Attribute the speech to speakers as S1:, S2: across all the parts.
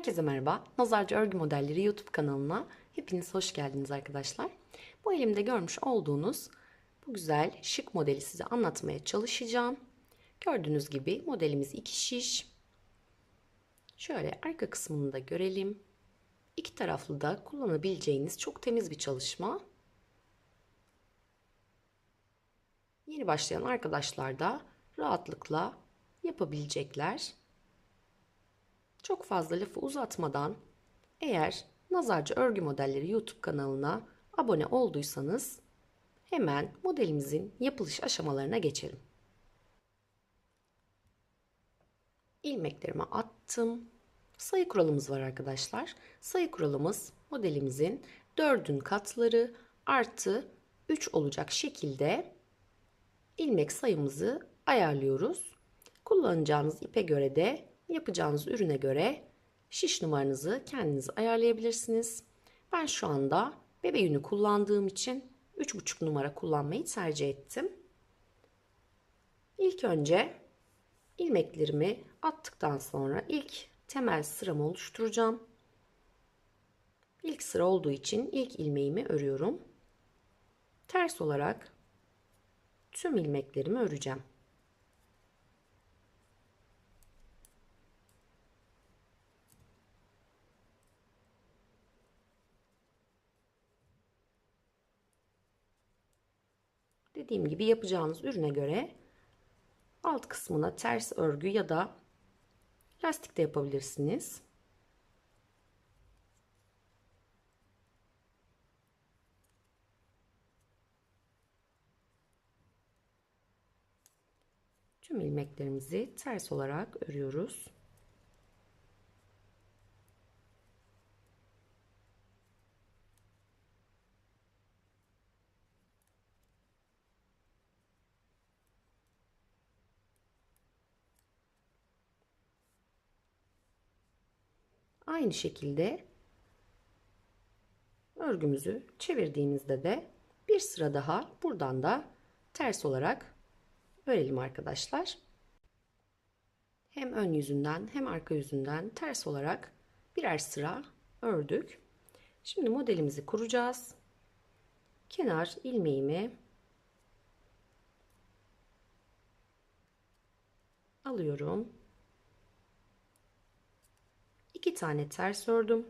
S1: Herkese merhaba. Nazarcı Örgü Modelleri YouTube kanalına hepiniz hoş geldiniz arkadaşlar. Bu elimde görmüş olduğunuz bu güzel şık modeli size anlatmaya çalışacağım. Gördüğünüz gibi modelimiz iki şiş. Şöyle arka kısmını da görelim. İki taraflı da kullanabileceğiniz çok temiz bir çalışma. Yeni başlayan arkadaşlar da rahatlıkla yapabilecekler. Çok fazla lafı uzatmadan eğer Nazarcı Örgü Modelleri YouTube kanalına abone olduysanız hemen modelimizin yapılış aşamalarına geçelim. İlmeklerimi attım. Sayı kuralımız var arkadaşlar. Sayı kuralımız modelimizin dördün katları artı 3 olacak şekilde ilmek sayımızı ayarlıyoruz. Kullanacağınız ipe göre de yapacağınız ürüne göre şiş numaranızı kendiniz ayarlayabilirsiniz. Ben şu anda bebe yünü kullandığım için 3,5 numara kullanmayı tercih ettim. İlk önce ilmeklerimi attıktan sonra ilk temel sıramı oluşturacağım. İlk sıra olduğu için ilk ilmeğimi örüyorum. Ters olarak tüm ilmeklerimi öreceğim. Dediğim gibi yapacağınız ürüne göre alt kısmına ters örgü ya da lastik de yapabilirsiniz. Tüm ilmeklerimizi ters olarak örüyoruz. Aynı şekilde örgümüzü çevirdiğimizde de bir sıra daha buradan da ters olarak örelim arkadaşlar. Hem ön yüzünden hem arka yüzünden ters olarak birer sıra ördük. Şimdi modelimizi kuracağız. Kenar ilmeğimi alıyorum. İki tane ters ördüm.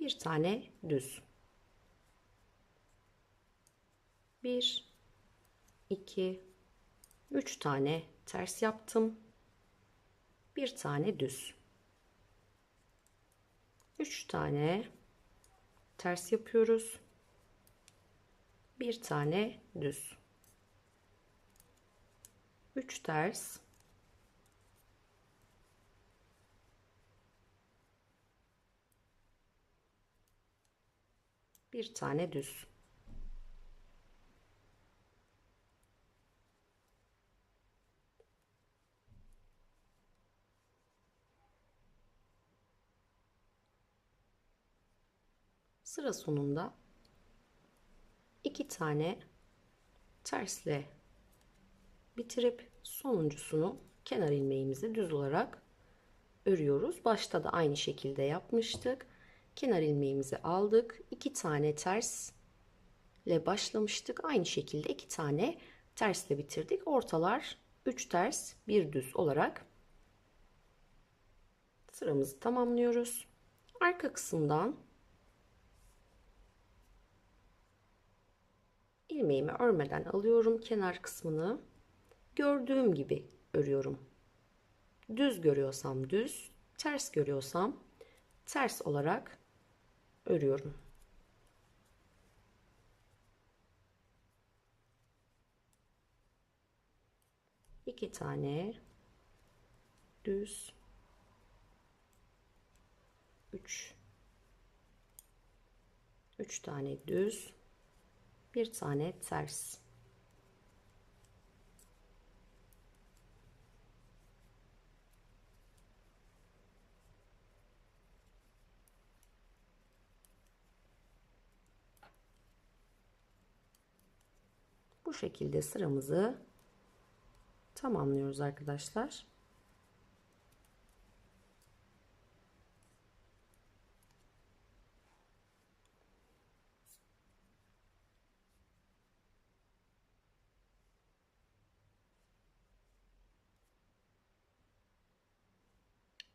S1: Bir tane düz. Bir, iki, üç tane ters yaptım. Bir tane düz. Üç tane ters yapıyoruz. Bir tane düz. Üç ters. Bir tane düz. Sıra sonunda iki tane tersle bitirip sonuncusunu kenar ilmeğimizi düz olarak örüyoruz. Başta da aynı şekilde yapmıştık kenar ilmeğimizi aldık. iki tane ters ile başlamıştık. Aynı şekilde iki tane tersle bitirdik. Ortalar 3 ters, bir düz olarak sıramızı tamamlıyoruz. Arka kısımdan ilmeğimi örmeden alıyorum kenar kısmını. Gördüğüm gibi örüyorum. Düz görüyorsam düz, ters görüyorsam ters olarak örüyorum. İki tane düz. Üç. Üç tane düz. Bir tane ters Bu şekilde sıramızı tamamlıyoruz arkadaşlar.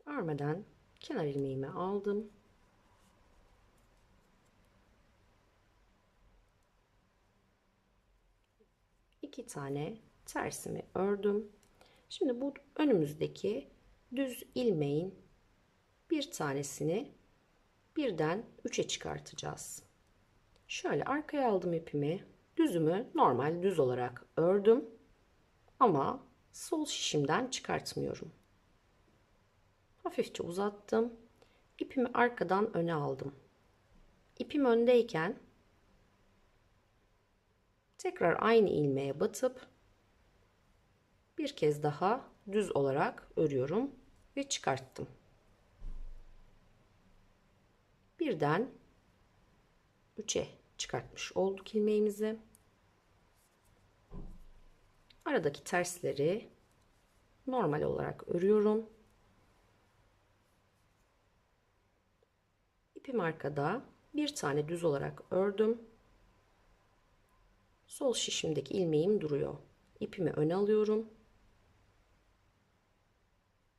S1: Örmeden kenar ilmeğimi aldım. İki tane tersimi ördüm. Şimdi bu önümüzdeki düz ilmeğin bir tanesini birden üçe çıkartacağız. Şöyle arkaya aldım ipimi. Düzümü normal düz olarak ördüm. Ama sol şişimden çıkartmıyorum. Hafifçe uzattım. İpimi arkadan öne aldım. İpim öndeyken tekrar aynı ilmeğe batıp bir kez daha düz olarak örüyorum ve çıkarttım. Birden 3'e çıkartmış olduk ilmeğimizi. Aradaki tersleri normal olarak örüyorum. İpim arkada bir tane düz olarak ördüm. Sol şişimdeki ilmeğim duruyor. İpimi öne alıyorum.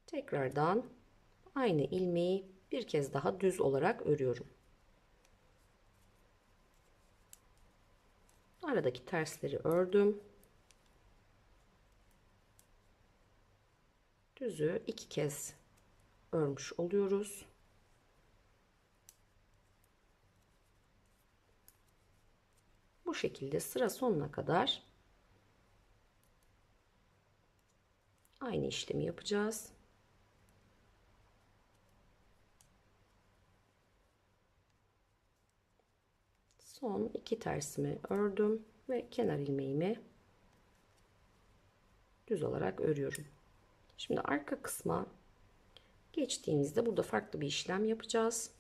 S1: Tekrardan aynı ilmeği bir kez daha düz olarak örüyorum. Aradaki tersleri ördüm. Düzü iki kez örmüş oluyoruz. Bu şekilde sıra sonuna kadar aynı işlemi yapacağız. Son iki tersimi ördüm ve kenar ilmeğimi düz olarak örüyorum. Şimdi arka kısma geçtiğimizde burada farklı bir işlem yapacağız.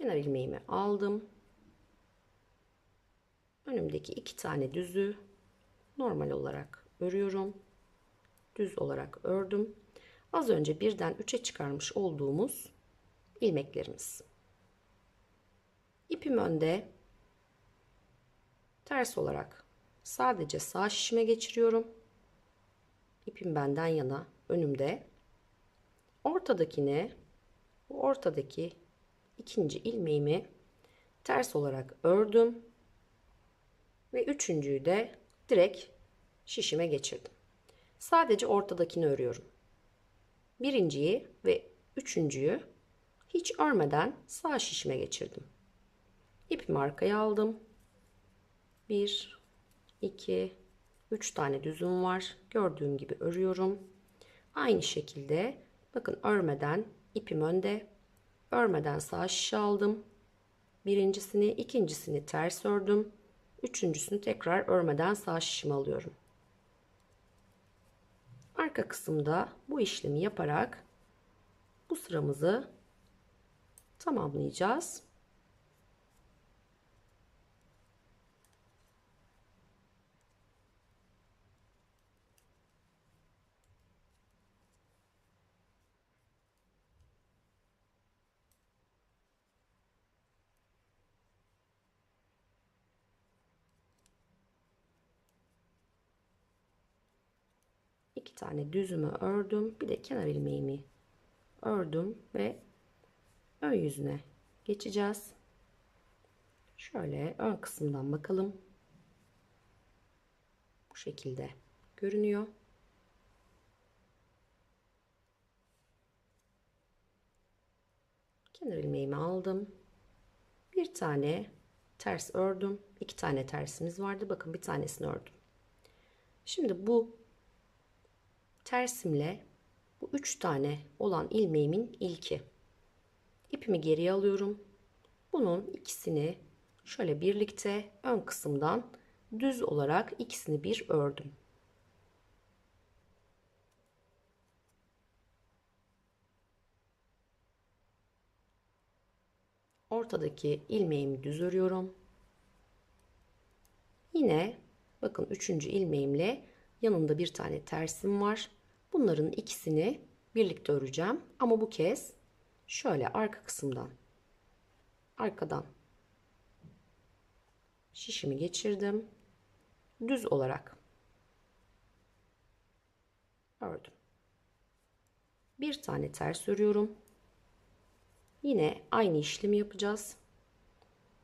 S1: Kenar ilmeğimi aldım. Önümdeki iki tane düzü normal olarak örüyorum. Düz olarak ördüm. Az önce birden 3'e çıkarmış olduğumuz ilmeklerimiz. İpim önde ters olarak sadece sağ şişime geçiriyorum. İpim benden yana önümde. Ortadakini bu ortadaki ikinci ilmeğimi ters olarak ördüm. Ve üçüncüyü de direkt şişime geçirdim. Sadece ortadakini örüyorum. Birinciyi ve üçüncüyü hiç örmeden sağ şişime geçirdim. İpimi arkaya aldım. 1 2 3 tane düzüm var. Gördüğüm gibi örüyorum. Aynı şekilde bakın örmeden ipim önde. Örmeden sağ şişe aldım. Birincisini, ikincisini ters ördüm. Üçüncüsünü tekrar örmeden sağ şişime alıyorum. Arka kısımda bu işlemi yaparak bu sıramızı tamamlayacağız. İki tane düzümü ördüm. Bir de kenar ilmeğimi ördüm ve ön yüzüne geçeceğiz. Şöyle ön kısımdan bakalım. Bu şekilde görünüyor. Kenar ilmeğimi aldım. Bir tane ters ördüm. İki tane tersimiz vardı. Bakın bir tanesini ördüm. Şimdi bu tersimle bu üç tane olan ilmeğimin ilki. İpimi geriye alıyorum. Bunun ikisini şöyle birlikte ön kısımdan düz olarak ikisini bir ördüm. Ortadaki ilmeğimi düz örüyorum. Yine bakın üçüncü ilmeğimle yanında bir tane tersim var. Bunların ikisini birlikte öreceğim ama bu kez şöyle arka kısımdan arkadan şişimi geçirdim düz olarak ördüm. Bir tane ters örüyorum. Yine aynı işlemi yapacağız.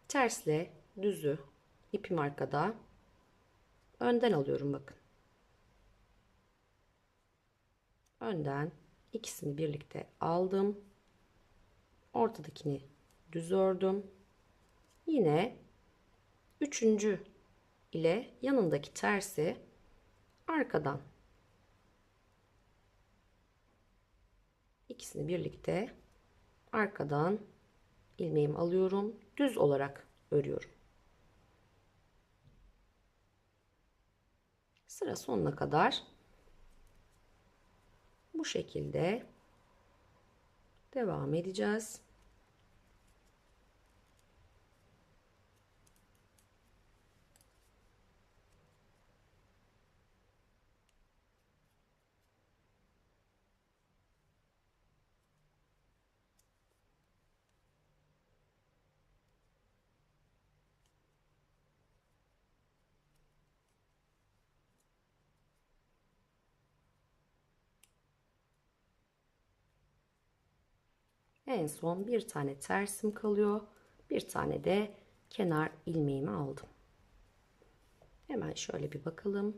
S1: Tersle düzü ipim arkada. Önden alıyorum bakın. Önden ikisini birlikte aldım. Ortadakini düz ördüm. Yine üçüncü ile yanındaki tersi arkadan ikisini birlikte arkadan ilmeğimi alıyorum. Düz olarak örüyorum. Sıra sonuna kadar bu şekilde devam edeceğiz. En son bir tane tersim kalıyor. Bir tane de kenar ilmeğimi aldım. Hemen şöyle bir bakalım.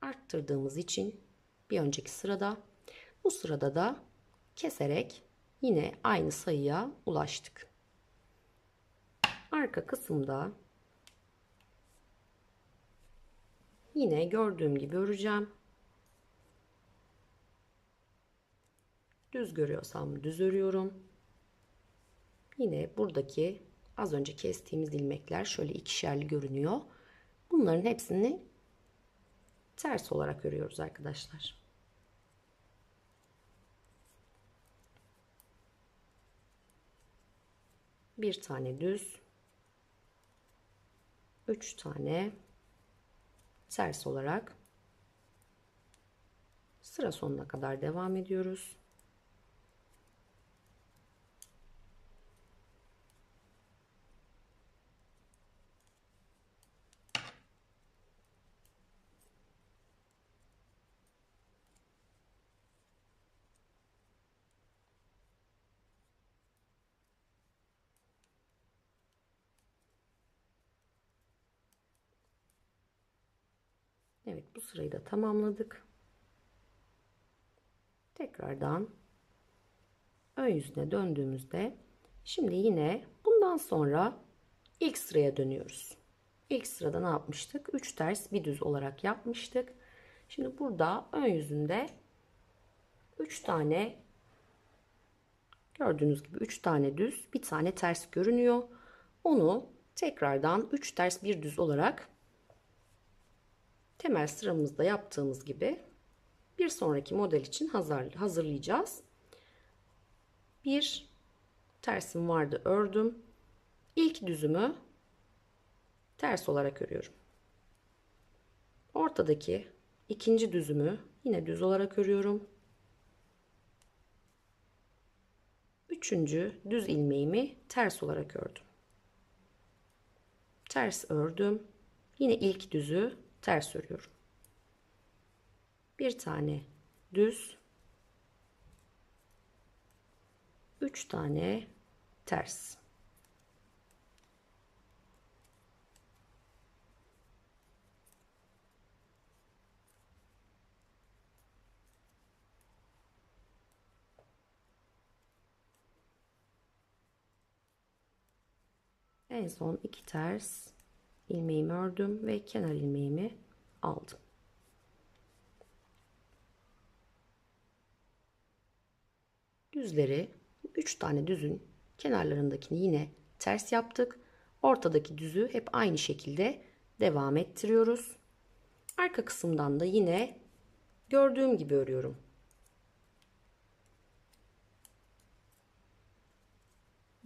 S1: Arttırdığımız için bir önceki sırada bu sırada da keserek yine aynı sayıya ulaştık. Arka kısımda Yine gördüğüm gibi öreceğim. Düz görüyorsam düz örüyorum. Yine buradaki az önce kestiğimiz ilmekler şöyle ikişerli görünüyor. Bunların hepsini ters olarak örüyoruz arkadaşlar. Bir tane düz, üç tane ters olarak sıra sonuna kadar devam ediyoruz. Evet bu sırayı da tamamladık. Tekrardan ön yüzüne döndüğümüzde şimdi yine bundan sonra ilk sıraya dönüyoruz. İlk sırada ne yapmıştık? 3 ters bir düz olarak yapmıştık. Şimdi burada ön yüzünde 3 tane gördüğünüz gibi 3 tane düz bir tane ters görünüyor. Onu tekrardan 3 ters bir düz olarak temel sıramızda yaptığımız gibi bir sonraki model için hazır, hazırlayacağız. Bir tersim vardı ördüm. İlk düzümü ters olarak örüyorum. Ortadaki ikinci düzümü yine düz olarak örüyorum. Üçüncü düz ilmeğimi ters olarak ördüm. Ters ördüm. Yine ilk düzü ters örüyorum. Bir tane düz, üç tane ters. En son iki ters ilmeğimi ördüm ve kenar ilmeğimi aldım. Düzleri 3 tane düzün kenarlarındakini yine ters yaptık. Ortadaki düzü hep aynı şekilde devam ettiriyoruz. Arka kısımdan da yine gördüğüm gibi örüyorum.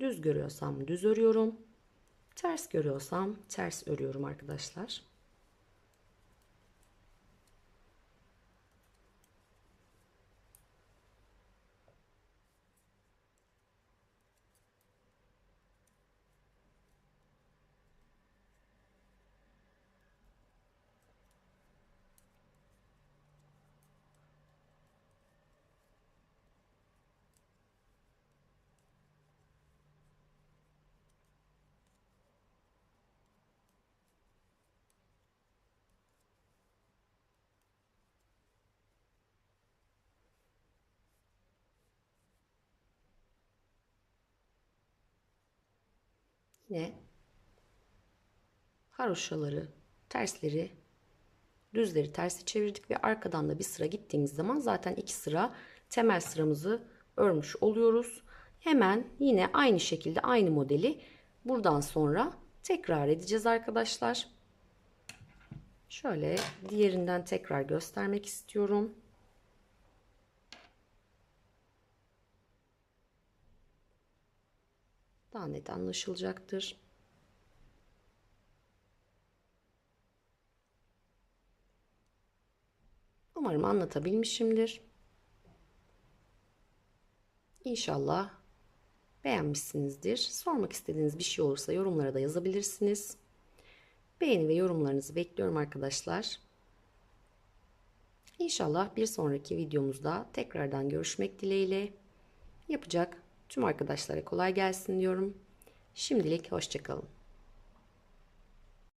S1: Düz görüyorsam düz örüyorum. Ters görüyorsam ters örüyorum arkadaşlar. Yine haroşaları, tersleri, düzleri tersi çevirdik ve arkadan da bir sıra gittiğimiz zaman zaten iki sıra temel sıramızı örmüş oluyoruz. Hemen yine aynı şekilde aynı modeli buradan sonra tekrar edeceğiz arkadaşlar. Şöyle diğerinden tekrar göstermek istiyorum. Daha net anlaşılacaktır. Umarım anlatabilmişimdir. İnşallah beğenmişsinizdir. Sormak istediğiniz bir şey olursa yorumlara da yazabilirsiniz. Beğeni ve yorumlarınızı bekliyorum arkadaşlar. İnşallah bir sonraki videomuzda tekrardan görüşmek dileğiyle. Yapacak tüm arkadaşlara kolay gelsin diyorum. Şimdilik hoşçakalın.